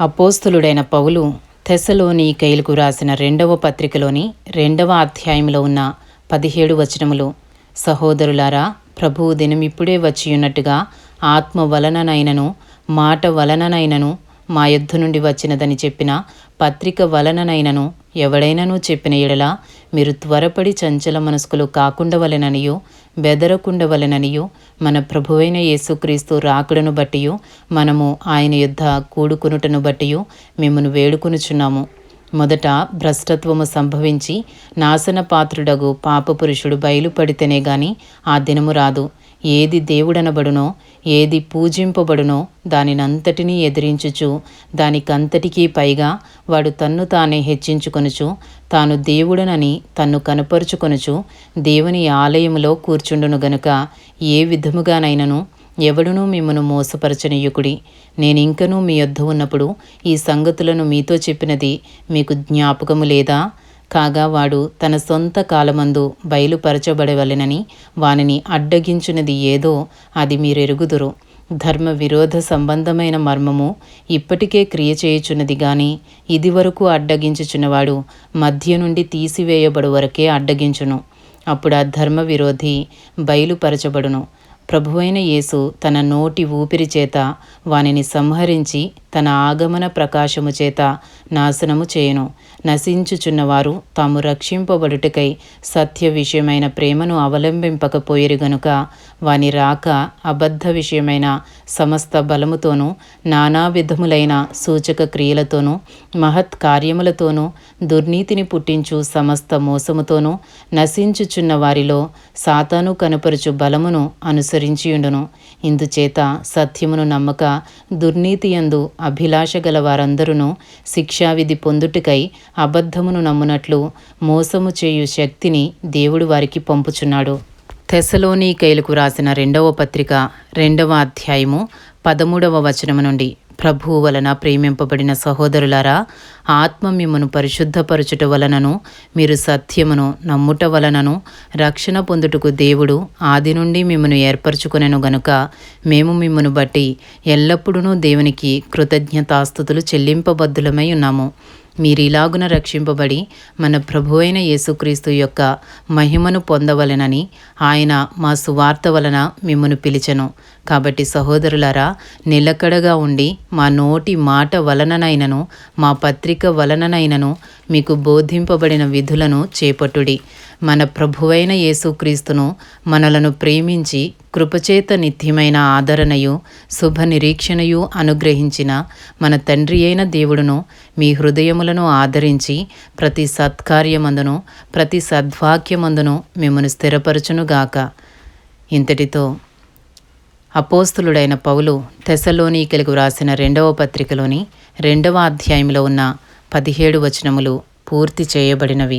అపోస్తులుడైన పౌలు తెసలోని కైలుకు రాసిన రెండవ పత్రికలోని రెండవ అధ్యాయంలో ఉన్న పదిహేడు వచనములు సహోదరులారా ప్రభువు దినమిప్పుడే వచ్చియున్నట్టుగా ఆత్మ వలననైనను మాట వలననైనను మా యుద్ధ నుండి వచ్చినదని చెప్పిన పత్రిక వలననైనను ఎవడైనను చెప్పిన ఎడల మీరు త్వరపడి చంచల మనస్కులు కాకుండవలెననియు బెదరకుండవలెననియు మన ప్రభువైన యేసుక్రీస్తు రాకుడను బట్టియు మనము ఆయన యుద్ధ కూడుకునుటను బట్టియు మిమ్మను వేడుకొనుచున్నాము. మొదట భ్రష్టత్వము సంభవించి నాశన పాత్రుడగు పాపపురుషుడు బయలుపడితేనే గాని ఆ దినము రాదు. ఏది దేవుడనబడునో ఏది పూజింపబడునో దానినంతటినీ ఎదిరించుచు దానికంతటికీ పైగా వాడు తన్ను తానే హెచ్చించుకొనుచు తాను దేవుడనని తన్ను కనపరుచుకొనుచు దేవుని ఆలయములో కూర్చుండును గనుక ఏ విధముగానైనను ఎవడునూ మిమ్మను మోసపరచనీయుకుడి. నేనింకనూ మీ యొద్ద ఉన్నప్పుడు ఈ సంగతులను మీతో చెప్పినది మీకు జ్ఞాపకము లేదా? కాగా వాడు తన సొంత కాలమందు బయలుపరచబడవలెనని వానిని అడ్డగించినది ఏదో అది మీరెరుగుదురు. ధర్మ విరోధ సంబంధమైన మర్మము ఇప్పటికే క్రియ చేయుచున్నది గాని ఇదివరకు అడ్డగించుచున్నవాడు మధ్య నుండి తీసివేయబడు వరకే అడ్డగించును. అప్పుడు ఆ ధర్మ విరోధి బయలుపరచబడును. ప్రభువైన యేసు తన నోటి ఊపిరి చేత వానిని సంహరించి తన ఆగమన ప్రకాశము చేత నాశనము చేయను. నశించుచున్నవారు తాము రక్షింపబడుటకై సత్య విషయమైన ప్రేమను అవలంబింపకపోయేరు గనుక వాని రాక అబద్ధ విషయమైన సమస్త బలముతోనూ నానా విధములైన సూచక క్రియలతోనూ మహత్ కార్యములతోనూ దుర్నీతిని పుట్టించు సమస్త మోసముతోనూ నశించుచున్న వారిలో సాతాను కనపరుచు బలమును అనుసరించియుండును. ఇందుచేత సత్యమును నమ్మక దుర్నీతి యందు అభిలాష గల వారందరూ శిక్షావిధి పొందుటకై అబద్ధమును నమ్మునట్లు మోసము చేయు శక్తిని దేవుడు వారికి పంపుచున్నాడు. తెసలోనీకైలకు రాసిన రెండవ పత్రిక రెండవ అధ్యాయము పదమూడవ వచనము నుండి ప్రభువు వలన ప్రేమింపబడిన సహోదరులారా ఆత్మ మిమ్మను పరిశుద్ధపరచుట వలనను మీరు సత్యమును నమ్ముట వలనను రక్షణ పొందుటకు దేవుడు ఆది నుండి మిమ్మను ఏర్పరచుకునేను గనుక మేము మిమ్మను బట్టి ఎల్లప్పుడూ దేవునికి కృతజ్ఞతాస్థుతులు చెల్లింపబద్ధులమై ఉన్నాము. మీరిలాగున రక్షింపబడి మన ప్రభువైన యేసుక్రీస్తు యొక్క మహిమను పొందవలెనని ఆయన మా సువార్త వలన మిమ్మను పిలిచెను. కాబట్టి సహోదరులారా నిలకడగా ఉండి మా నోటి మాట వలననైనను మా పత్రిక వలననైనను మీకు బోధింపబడిన విధులను చేపట్టుడి. మన ప్రభువైన యేసుక్రీస్తును మనలను ప్రేమించి కృపచేత నిత్యమైన ఆదరణయు శుభ నిరీక్షణయు అనుగ్రహించిన మన తండ్రి అయిన దేవుడును మీ హృదయములను ఆదరించి ప్రతి సత్కార్యమందును ప్రతి సద్వాక్యమందును మిమ్మను స్థిరపరచునుగాక. ఇంతటితో అపోస్తులుడైన పౌలు తెసలోనీకెలకు వ్రాసిన రెండవ పత్రికలోని రెండవ అధ్యాయంలో ఉన్న పదిహేడు వచనములు పూర్తి చేయబడినవి.